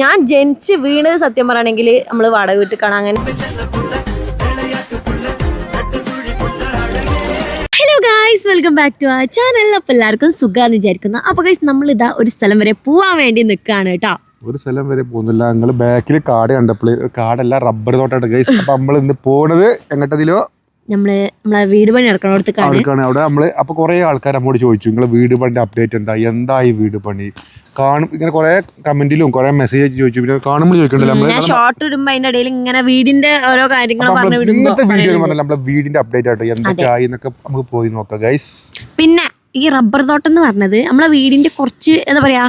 ഞാൻ ജനിച്ച് വീണത് സത്യം പറയുകയാണെങ്കിൽ നമ്മൾ വാടക വീട്ടിൽ കാണാൻ അങ്ങനെ ഹലോ വെൽക്കം ബാക്ക് ടു ആ ചാനൽ അപ്പോൾ എല്ലാവർക്കും സുഖമാന്ന് വിചാരിക്കുന്നു. അപ്പോൾ നമ്മൾ ഇതാ ഒരു സ്ഥലം വരെ പോവാൻ വേണ്ടി നിൽക്കുകയാണ് കേട്ടോ ഒരു സ്ഥലം വരെ പോകുന്നില്ല. ഞങ്ങൾ ബാക്കിൽ കാട് കണ്ടപ്പോൾ കാടല്ല റബ്ബർ തോട്ടാണ് ഗൈസ് അപ്പൊ നമ്മൾ ഇന്ന് പോണത് എങ്ങട്ടതിലോ? നമ്മൾ നമ്മളെ വീട് പണി നടക്കണോടത്തേക്കാണ്. അവിടെ നമ്മൾ അപ്പൊ കുറെ ആൾക്കാർ നമ്മോട് ചോദിച്ചു. നിങ്ങളെ വീട് പണിന്റെ അപ്ഡേറ്റ് എന്താ? എന്തായി വീട് പണി? കാണും ഇങ്ങനെ കുറെ കമന്റിലും കുറെ മെസ്സേജ് ചോദിച്ചു. പിന്നെ കാണുമ്പോൾ ചോദിക്കണ്ടല്ലോ ഷോർട്ട് ഇടുമ്പോ അതിന്റെ ഇടയിൽ ഇങ്ങനെ വീടിന്റെ ഓരോ കാര്യങ്ങളും പറഞ്ഞു ഇന്നത്തെ വീഡിയോ പറഞ്ഞാൽ നമ്മളെ വീടിന്റെ അപ്ഡേറ്റ് ആയിട്ട് എന്തൊക്കെ ആയി എന്നൊക്കെ നമുക്ക് പോയി നോക്കാം ഗൈസ് പിന്നെ ഈ റബ്ബർ തോട്ടം എന്ന് പറഞ്ഞത് നമ്മളെ വീടിന്റെ കുറച്ച് എന്താ പറയാ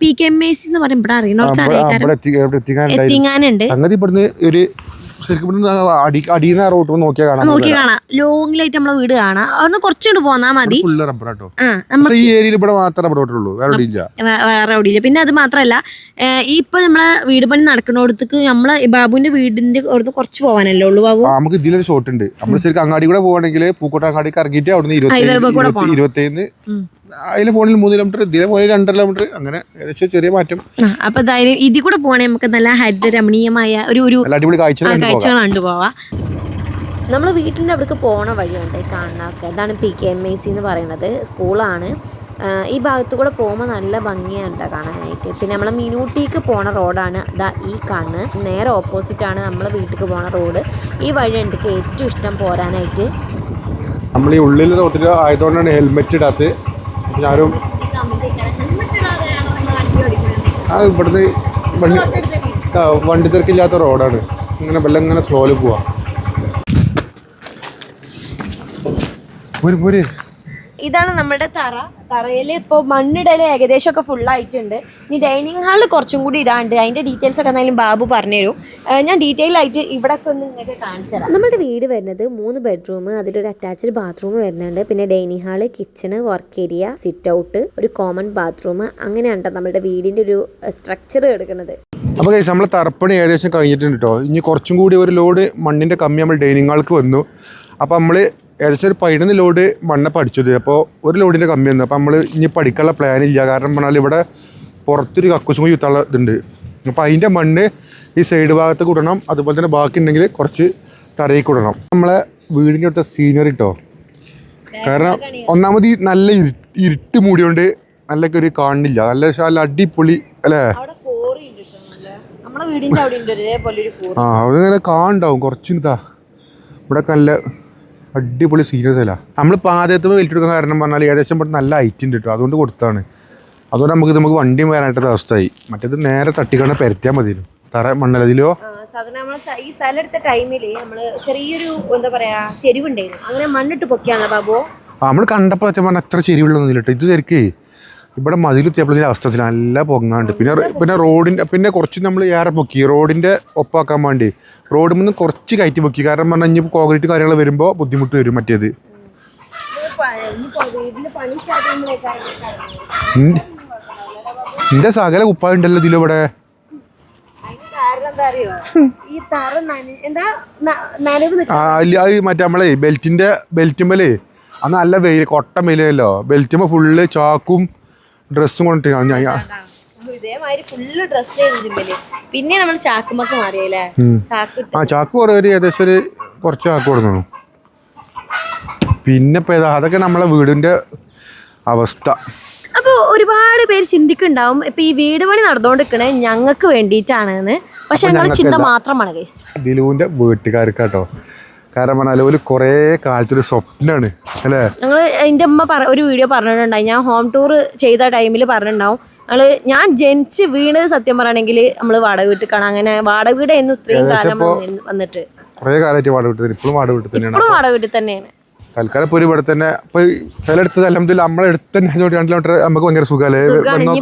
P K M A C എന്ന് പറയുമ്പോൾ ഇവിടെ അറിയണവർക്ക് അറിയാം അവിടെ എത്തി അവിടെ എത്തിക്കാനുണ്ടായി എത്തിങ്ങാനുണ്ട്. സംഗതി ഇവിടുന്ന് ഒരു ശരിക്കും ഇവിടുന്ന് അടി അടിയുന്ന റോട്ട് നോക്കിയാ കാണാം നോക്കി കാണാം. ലോങ്ങിലായിട്ട് നമ്മളെ വീട് കാണാം. അവിടുന്ന് കുറച്ചുകൊണ്ട് പോന്നാ മതി. ഫുള്ള് റബ്ബർ കേട്ടോ ആ നമ്മൾ ഈ ഏരിയയിൽ ഇവിടെ മാത്രമേ റബ്ബർ തോട്ടുള്ളൂ വേറെ ഇല്ല. വേ- വേറെ എവിടെയില്ല പിന്നെ അത് മാത്രമല്ല ഏഹ് ഈ ഇപ്പൊ നമ്മളെ വീട് പണി നടക്കുന്നിടത്തേക്ക് നമ്മളെ ഈ ബാബുവിന്റെ വീടിന്റെ അവിടുന്ന് കുറച്ച് പോവാനല്ലേ ഉള്ളൂ ബാബു? ആ, നമുക്ക് ഇതിലൊരു ഷോട്ട് ഉണ്ട്. നമ്മൾ ശരിക്കും അങ്ങാടി കൂടെ പോവാണെങ്കിൽ പൂക്കോട്ട കറങ്ങിട്ട് ഇറങ്ങിയിട്ട് അവിടുന്ന് Highway കൂടെ ഇരുപത്തി ഇരുപത്തേന്ന് അതിലെ ഫോണിൽ മൂന്ന് കിലോമീറ്റർ ഇതിലെ ഫോണിൽ രണ്ടര കിലോമീറ്റർ അങ്ങനെ ഏകദേശം ചെറിയ മാറ്റം. അപ്പൊ എന്തായാലും ഇതിൽ കൂടെ പോകണേ നമുക്ക് നല്ല ഹരിതരമണീയമായ ഒരു ഒരു അടിപൊളി കാഴ്ചകൾ കണ്ടു പോവാ. നമ്മൾ വീട്ടിന്റെ അവിടേക്ക് പോണ വഴിയുണ്ട് കാണാനൊക്കെ. അതാണ് ഇതാണ് P K M I C എന്ന് പറയുന്നത് സ്കൂളാണ്. ഈ ഭാഗത്തു കൂടെ പോകുമ്പോൾ നല്ല ഭംഗിയുണ്ട് കാണാനായിട്ട്. പിന്നെ നമ്മൾ മിനൂട്ടിക്ക് പോണ റോഡാണ് ഇതാ ഈ കാണുന്നത് നേരെ ഓപ്പോസിറ്റാണ് നമ്മൾ വീട്ടിലേക്ക് പോണ റോഡ്. ഈ വഴി എനിക്ക് ഏറ്റവും ഇഷ്ടം പോരാനായിട്ട്. നമ്മൾ ഈ ഉള്ളിൽ റോഡിൽ ആയതുകൊണ്ടാണ് ഹെൽമെറ്റ് ഇടാത്തത് ഞാനും ആ ഇവിടുന്ന് വണ്ടി വണ്ടി തിരക്കില്ലാത്ത റോഡാണ്. ഇങ്ങനെ വെള്ളം ഇങ്ങനെ സ്ലോയിൽ പോവാ. പോര് പോര്. ഇതാണ് നമ്മുടെ തറ. തറയിൽ ഇപ്പോൾ മണ്ണിടൽ ഏകദേശം ഒക്കെ ഫുൾ ആയിട്ടുണ്ട് ഇനി ഡൈനിങ് ഹാളിൽ കുറച്ചും കൂടി ഇടാണ്ട്. അതിന്റെ ഡീറ്റെയിൽസ് ഒക്കെ എന്തായാലും ബാബു പറഞ്ഞുതരും. ഞാൻ ഡീറ്റെയിൽ ആയിട്ട് ഇവിടെ ഒക്കെ ഒന്ന് നിങ്ങൾക്ക് കാണിച്ചു തരാം. നമ്മുടെ വീട് വരുന്നത് മൂന്ന് ബെഡ്റൂം അതിലൊരു അറ്റാച്ച്ഡ് ബാത്റൂം വരുന്നുണ്ട്. പിന്നെ dining hall kitchen work area sit out ഒരു കോമൺ ബാത്റൂം അങ്ങനെയാണ് നമ്മുടെ വീടിന്റെ ഒരു സ്ട്രക്ചർ എടുക്കുന്നത്. അപ്പോൾ കഴിച്ച് നമ്മൾ തറപ്പണി ഏകദേശം കഴിഞ്ഞിട്ടുണ്ട് കേട്ടോ ഇനി കുറച്ചും കൂടി ഒരു ലോഡ് മണ്ണിന്റെ കമ്മി നമ്മൾ ഡൈനിങ് ഹാൾക്ക് വന്നു. അപ്പോൾ നമ്മൾ ഏകദേശം ഒരു പതിനൊന്ന് ലോഡ് മണ്ണ പഠിച്ചത്. അപ്പോൾ ഒരു ലോഡിന്റെ കമ്മി വന്നു. അപ്പോൾ നമ്മൾ ഇനി പഠിക്കാനുള്ള പ്ലാൻ ഇല്ല. കാരണം പറഞ്ഞാൽ ഇവിടെ പുറത്തൊരു കക്കൂസും കൂടി കുത്താനുള്ള ഇതുണ്ട്. അപ്പോൾ അതിന്റെ മണ്ണ് ഈ സൈഡ് ഭാഗത്ത് കൂടണം. അതുപോലെ തന്നെ ബാക്കി ഉണ്ടെങ്കിൽ കുറച്ച് തറയിൽ കൂടണം. നമ്മളെ വീടിന്റെ അടുത്ത സീനറി കേട്ടോ കാരണം ഒന്നാമത് ഈ നല്ല ഇരു ഇരുട്ട് മൂടിയോണ്ട് നല്ല ഒരു കാണില്ല. നല്ല നല്ല അടിപൊളി അല്ലേ? അവിടെ അവിടെ ആ അതിങ്ങനെ കാണുണ്ടാവും കുറച്ച് ഇതാ. ഇവിടെ നല്ല അടിപൊളി സീരിയസ് അല്ല. നമ്മൾ പാതയത്തുമ്പോൾ വലിച്ചെടുക്കാൻ കാരണം പറഞ്ഞാൽ ഏകദേശം പെട്ടെന്ന് നല്ല ഐറ്റം ഉണ്ട് കേട്ടോ അതുകൊണ്ട് കൊടുത്താണ്. അതുകൊണ്ട് നമുക്ക് നമുക്ക് വണ്ടിയും വരാനായിട്ട് അവസ്ഥയായി. മറ്റേത് നേരെ തട്ടിക്കണ പരത്തിയാൽ മതി തറ മണ്ണലതിലോ സാധാരണ നമ്മൾ ഈ സ്ഥലം എടുത്ത ടൈമിൽ നമ്മൾ ചെറിയൊരു എന്താ പറയാ ചെരുവുണ്ടായിരുന്നു. അങ്ങനെ മണ്ണിട്ട് പൊക്കിയാണ് ബാബു? നമ്മൾ കണ്ടപ്പോൾ പറഞ്ഞാൽ അത്ര ചെരിവുള്ളൊന്നുമില്ല കേട്ടോ ഇത് ശരിക്കേ ഇവിടെ മതിലെത്തിയപ്പോൾ അവസ്ഥ നല്ല പൊങ്ങാണ്ട്. പിന്നെ പിന്നെ റോഡിന്റെ പിന്നെ കുറച്ച് നമ്മൾ ഏറെ പൊക്കി. റോഡിന്റെ ഒപ്പാക്കാൻ വേണ്ടി. റോഡിൽ നിന്ന് കുറച്ച് കയറ്റി പൊക്കി. കാരണം പറഞ്ഞാൽ ഇനി കോൺക്രീറ്റ് കാര്യങ്ങൾ വരുമ്പോൾ ബുദ്ധിമുട്ട് വരും മറ്റേത്. ഇന്റെ സകല കുപ്പായുണ്ടല്ലോ ഇതിലിവിടെ മറ്റേ നമ്മളെ ബെൽറ്റിന്റെ ബെൽറ്റുമ്പലേ അത് നല്ല വെയിൽ കൊട്ട വെയിലല്ലോ. ബെൽറ്റുമ്പോ ഫുള്ള് ചാക്കും ഡ്രസ്സും കൊണ്ടിട്ട് ഞാൻ ഇതേമാതിരി ഫുള്ള് ഡ്രസ് ചെയ്ത് പിന്നെ നമ്മൾ ചാക്കുമ്പക്ക് മാറിയല്ലേ? ചാക്ക് ആ ചാക്ക് കുറേ ഒരു ഏകദേശം ഒരു കുറച്ച് ചാക്ക് കൊടുക്കുന്നു പിന്നെ ഇപ്പൊ അതൊക്കെ നമ്മളെ വീടിന്റെ അവസ്ഥ. അപ്പോൾ ഒരുപാട് പേര് ചിന്തിക്കുണ്ടാവും ഇപ്പൊ ഈ വീട് പണി നടന്നുകൊണ്ടിരിക്കണേ ഞങ്ങൾക്ക് വേണ്ടിയിട്ടാണെന്ന്. പക്ഷെ ഞങ്ങളുടെ ചിന്ത മാത്രമാണ് ഗൈസ് വീട്ടുകാർക്ക് വീട്ടുകാർക്കാട്ടോ. കാരണം പറഞ്ഞാൽ ഒരു കുറേ കാലത്തൊരു സ്വപ്നമാണ് അല്ലേ? ഞങ്ങൾ എന്റെ അമ്മ പറ ഒരു വീഡിയോ പറഞ്ഞിട്ടുണ്ടായി. ഞാൻ ഹോം ടൂർ ചെയ്ത ടൈമിൽ പറഞ്ഞിട്ടുണ്ടാവും. ഞങ്ങൾ ഞാൻ ജനിച്ച് വീണത് സത്യം പറയുകയാണെങ്കിൽ നമ്മൾ വാടക വീട്ടിൽ കാണാം അങ്ങനെ വാടക എന്ന് ഇത്രയും കാലം വന്നിട്ട്. കുറേ കാലമായിട്ട് വാടക വീട്ടിൽ ഇപ്പോഴും വാടക വീട്ടിൽ തന്നെയാണ്. ഇപ്പോഴും വാടക വീട്ടിൽ തന്നെയാണ്. തൽക്കാലം ഇപ്പോൾ ഇവിടെ തന്നെ ഇപ്പൊ ചിലയിടത്ത് അല്ലെങ്കിലും നമ്മളെ അടുത്ത് തന്നെ അഞ്ചോട്ട് രണ്ട് കിലോമീറ്റർ നമുക്ക് ഭയങ്കര സുഖമല്ലേ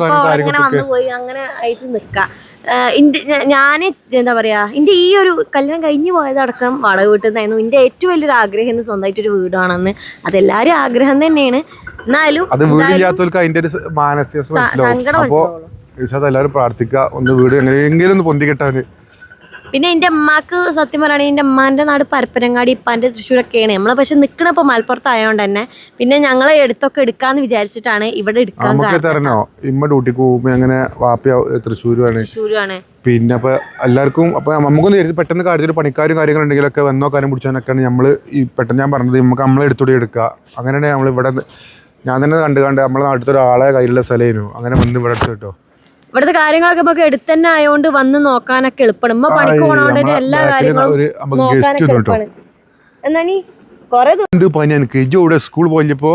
വന്നോ അങ്ങനെ ആയിട്ട് നിക്കാം. ഞാൻ എന്താ പറയാ എന്റെ ഈ ഒരു കല്യാണം കഴിഞ്ഞു പോയതടക്കം വാടക വീട്ടിൽ നിന്നായിരുന്നു എന്റെ ഏറ്റവും വലിയൊരു ആഗ്രഹം എന്ന് സ്വന്തമായിട്ടൊരു വീടാണെന്ന്. അതെല്ലാരും ആഗ്രഹം തന്നെയാണ്. എന്നാലും അത് വീടില്ലാത്തവർക്ക് അതിന്റെ ഒരു സ- മാനസിക സങ്കടം എല്ലാവരും പ്രാർത്ഥിക്കുക. ഒന്ന് വീട് എങ്ങനെയെങ്കിലും ഒന്ന് പൊന്തി കിട്ടാന് പിന്നെ എന്റെ അമ്മയ്ക്ക് സത്യം പറയുകയാണെങ്കിൽ എന്റെ അമ്മാന്റെ നാട് പരപ്പനങ്ങാടി ഇപ്പാന്റെ തൃശ്ശൂരൊക്കെയാണ്. നമ്മൾ പക്ഷെ നിൽക്കണപ്പോൾ മലപ്പുറത്തായതുകൊണ്ട് തന്നെ പിന്നെ ഞങ്ങളെ എടുത്തൊക്കെ എടുക്കാന്ന് വിചാരിച്ചിട്ടാണ് ഇവിടെ എടുക്കാൻ നമുക്ക് തരണോ ഇമ്മ ഡ്യൂട്ടിക്ക് പോകുമ്പോ അങ്ങനെ വാപ്പ തൃശ്ശൂരുമാണ് തൃശ്ശൂരാണ് പിന്നെ അപ്പൊ എല്ലാവർക്കും അപ്പൊ നമുക്കൊന്ന് കരുതി പെട്ടെന്ന് കാര്യത്തിൽ പണിക്കാരും കാര്യങ്ങളുണ്ടെങ്കിലൊക്കെ വന്നോ കാര്യം പിടിച്ചാനൊക്കെയാണ് നമ്മൾ ഈ പെട്ടെന്ന് ഞാൻ പറഞ്ഞത് നമുക്ക് നമ്മളെ എടുത്തുകൂടി എടുക്കുക അങ്ങനെയാണ് നമ്മൾ ഇവിടെ ഞാൻ തന്നെ കണ്ടു കണ്ട് നമ്മളെ നാട്ടിലത്തെ ഒരാളെ കയ്യിലുള്ള സ്ഥലമായിരുന്നു അങ്ങനെ വന്ന് ഇവിടെ എടുത്തു കേട്ടോ. ഇവിടുത്തെ കാര്യങ്ങളൊക്കെ നമുക്ക് എടുത്ത് തന്നെ ആയതുകൊണ്ട് വന്ന് നോക്കാനൊക്കെ എളുപ്പമാണ് ഉമ്മ പണിക്ക് പോണോണ്ട് എല്ലാ കാര്യങ്ങളും നോക്കാനൊക്കെ. എളുപ്പമാണ് എന്നാ നീ കൊറേ പനി എനിക്ക് ഇവിടെ സ്കൂൾ പോയപ്പോ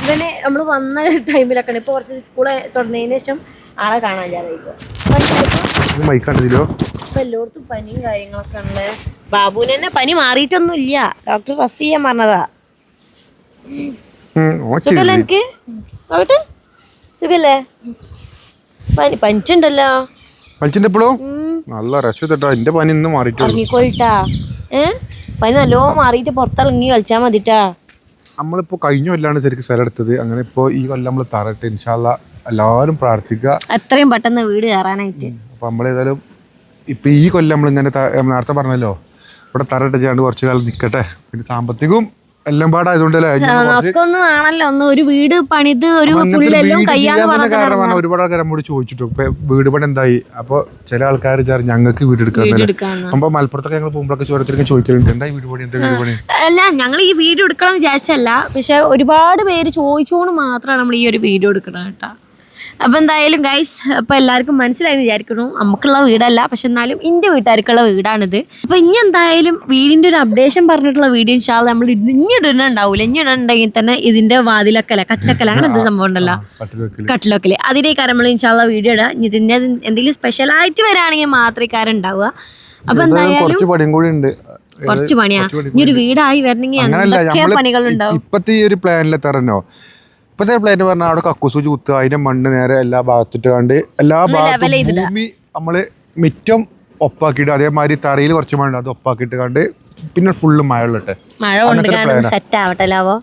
ഇവനെ നമ്മൾ വന്ന ടൈമിലൊക്കെ ഇപ്പൊ കുറച്ച് സ്കൂൾ തുടങ്ങിയതിനു ശേഷം ആളെ കാണാൻ ഇപ്പൊ മൈക്ക് കണ്ടതിലോ എല്ലായിടത്തും പനിയും കാര്യങ്ങളൊക്കെ ഉണ്ട് ബാബുവിന് തന്നെ പനി മാറിയിട്ടൊന്നും ഇല്ല. ഡോക്ടർ ഫസ്റ്റ് ചെയ്യാൻ പറഞ്ഞതാ. സുഖല്ലേ എനിക്ക് ആവട്ടെ. സുഖല്ലേ? പനി പനിച്ചുണ്ടല്ലോ. എപ്പോഴും നല്ല രസം കേട്ടോ എന്റെ പനി ഇന്ന് ഇറങ്ങിക്കോളിട്ടാ ഏ? പനി നല്ലോ മാറിയിട്ട് പുറത്തിറങ്ങി കളിച്ചാ മതിട്ടാ. നമ്മളിപ്പോ കഴിഞ്ഞ കൊല്ലാണ് ശരിക്കും സ്ഥലം എടുത്തത്. അങ്ങനെ ഇപ്പോ ഈ കൊല്ലം നമ്മൾ തറയിട്ട് ഇൻഷാല്ല എല്ലാവരും പ്രാർത്ഥിക്കുക. എത്രയും പെട്ടെന്ന് വീട് കയറാനായിട്ട്. അപ്പൊ നമ്മളേതായാലും ഇപ്പൊ ഈ കൊല്ലം നമ്മൾ ഇങ്ങനെ നേരത്തെ പറഞ്ഞല്ലോ ഇവിടെ തറയിട്ട് ചെയ്യാണ്ട് കുറച്ചു കാലം നിൽക്കട്ടെ പിന്നെ സാമ്പത്തികവും എല്ലാം പാടായതുകൊണ്ട് ഇനി കുറച്ച് ഒന്ന് ഒരു വീട് പണിത് ഒരു ഒരു കയ്യാന്ന് കാരണമാണ് ഒരുപാട് ആൾക്കാർ നമ്മോട് ചോദിച്ചിട്ടു. ഇപ്പൊ വീട് പണി എന്തായി? അപ്പൊ ചില ആൾക്കാർ വിചാരിച്ചു ഞങ്ങൾക്ക് വീട് എടുക്കാൻ അപ്പൊ മലപ്പുറത്തൊക്കെ ഞങ്ങൾ പോകുമ്പോഴൊക്കെ ഓരോരുത്തർക്ക് ചോദിക്കലുണ്ട്. എന്താ വീട് പണി? എന്താ വീട് പണി? അല്ല ഞങ്ങൾ ഈ വീട് എടുക്കണം വിചാരിച്ചല്ല പക്ഷെ ഒരുപാട് പേര് ചോദിച്ചുകൊണ്ട് മാത്രമാണ് നമ്മൾ ഈ ഒരു വീട് എടുക്കണം കേട്ടോ. അപ്പം എന്തായാലും ഗൈസ് അപ്പം എല്ലാവർക്കും മനസ്സിലായി വിചാരിക്കുന്നു. നമുക്കുള്ള വീടല്ല പക്ഷെ എന്നാലും എന്റെ വീട്ടുകാർക്കുള്ള വീടാണിത്. അപ്പം ഇനി എന്തായാലും വീടിന്റെ ഒരു അപ്ഡേഷൻ പറഞ്ഞിട്ടുള്ള വീഡിയോ ഇൻഷാൽ നമ്മൾ ഇനി ഇടുന്നുണ്ടാവില്ല ഇനി ഇടുന്നുണ്ടെങ്കിൽ തന്നെ ഇതിന്റെ വാതിലൊക്കല കട്ടിലക്കല അങ്ങനെ എന്ത് സംഭവം ഉണ്ടല്ലോ. കട്ടിൽ അതിന്റെ കട്ടിലൊക്കെ അതിനേക്കാരം നമ്മൾ ഇൻഷാല്ല വീഡിയോ ഇടാം. ഇനി ഇതിന്റെ എന്തെങ്കിലും സ്പെഷ്യലായിട്ട് വരാണെങ്കിൽ മാത്രമേ കാര്യം ഉണ്ടാവുക. അപ്പം എന്തായാലും കുറച്ച് പണിയും കൂടി ഉണ്ട്. കുറച്ച് പണിയാ. ഇനി ഒരു വീടായി വരണമെങ്കിൽ എന്തൊക്കെ പണികളുണ്ടാവും? ഇപ്പത്തെ ഈ ഒരു പ്ലാനിലെ തരണോ ഇപ്പത്തെ പ്ലേറ്റ് പറഞ്ഞാൽ അവിടെ കക്കുസൂചി കുത്തുക അതിന്റെ മണ്ണ് നേരെ എല്ലാ ഭാഗത്തിട്ട് കണ്ട് എല്ലാ ഭാഗത്തും ഭൂമി നമ്മൾ മിറ്റം ഒപ്പാക്കിയിട്ട് അതേമാതിരി തറയിൽ കുറച്ച് മണ്ണ് അത് ഒപ്പാക്കിയിട്ട് കണ്ട് പിന്നെ ഫുള്ള് മഴ ഉള്ളട്ടെ മഴ കൊണ്ട് സെറ്റ് ആവട്ടെ ലാവോ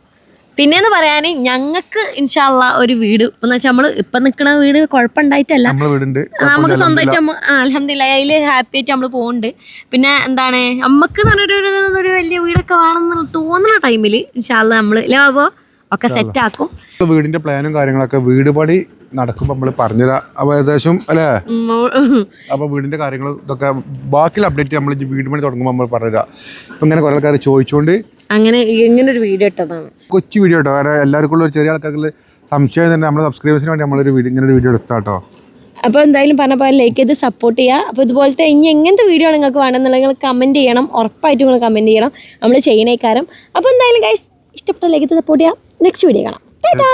പിന്നെന്ന് പറയാൻ ഞങ്ങൾക്ക് ഇൻഷാല്ല ഒരു വീട്. എന്ന് വെച്ചാൽ നമ്മൾ ഇപ്പം നിൽക്കുന്ന വീട് കുഴപ്പമുണ്ടായിട്ടല്ല. നമ്മളെ നമുക്ക് സ്വന്തമായിട്ട് അലഹമില്ല അതിൽ ഹാപ്പി ആയിട്ട് നമ്മൾ പോകുന്നുണ്ട് പിന്നെ എന്താണ് നമുക്ക് നല്ലൊരു ഒരു- വലിയ വീടൊക്കെ വേണമെന്ന് തോന്നുന്ന ടൈമിൽ ഇൻഷാല്ല നമ്മൾ ലാവോ ഒക്കെ സെറ്റ് ആക്കും വീടിന്റെ പ്ലാനും കാര്യങ്ങളൊക്കെ വീട് പണി നടക്കുമ്പോ നമ്മൾ പറഞ്ഞുതരാം. അപ്പൊ ഏകദേശം അല്ലേ. അപ്പൊ വീടിന്റെ കാര്യങ്ങൾ ഇതൊക്കെ ബാക്കി അപ്ഡേറ്റ് നമ്മൾ വീട് പണി തുടങ്ങുമ്പോൾ നമ്മൾ പറഞ്ഞുതരാം. ഇങ്ങനെ കുറെ ആൾക്കാർ ചോദിച്ചുകൊണ്ട് അങ്ങനെ ഇങ്ങനെ ഒരു വീഡിയോ ഇട്ടതാണ്. കൊച്ചു വീഡിയോ കേട്ടോ. കാരണം എല്ലാവർക്കും ഉള്ള ഒരു ചെറിയ ആൾക്കാർക്ക് സംശയം തന്നെ നമ്മുടെ സബ്സ്ക്രൈബേഴ്സിന് വേണ്ടി നമ്മളൊരു വീഡിയോ ഇങ്ങനെ ഒരു വീഡിയോ എടുത്താട്ടോ. അപ്പോൾ എന്തായാലും പറഞ്ഞ പോലെ ലൈക്ക് ചെയ്ത് സപ്പോർട്ട് ചെയ്യുക അപ്പോൾ ഇതുപോലത്തെ ഇനി എങ്ങനത്തെ വീഡിയോ നിങ്ങൾക്ക് വേണമെന്നുള്ളത് നിങ്ങൾ കമന്റ് ചെയ്യണം. ഉറപ്പായിട്ടും നിങ്ങൾ കമന്റ് ചെയ്യണം. നമ്മൾ ചെയ്യുന്നേക്കാരം. അപ്പോൾ എന്തായാലും ഗൈസ് ഇഷ്ടപ്പെട്ട ലൈക്ക് ചെയ്ത് സപ്പോർട്ട് ചെയ്യാം. നെക്സ്റ്റ് വീഡിയോ കാണാം ടാറ്റാ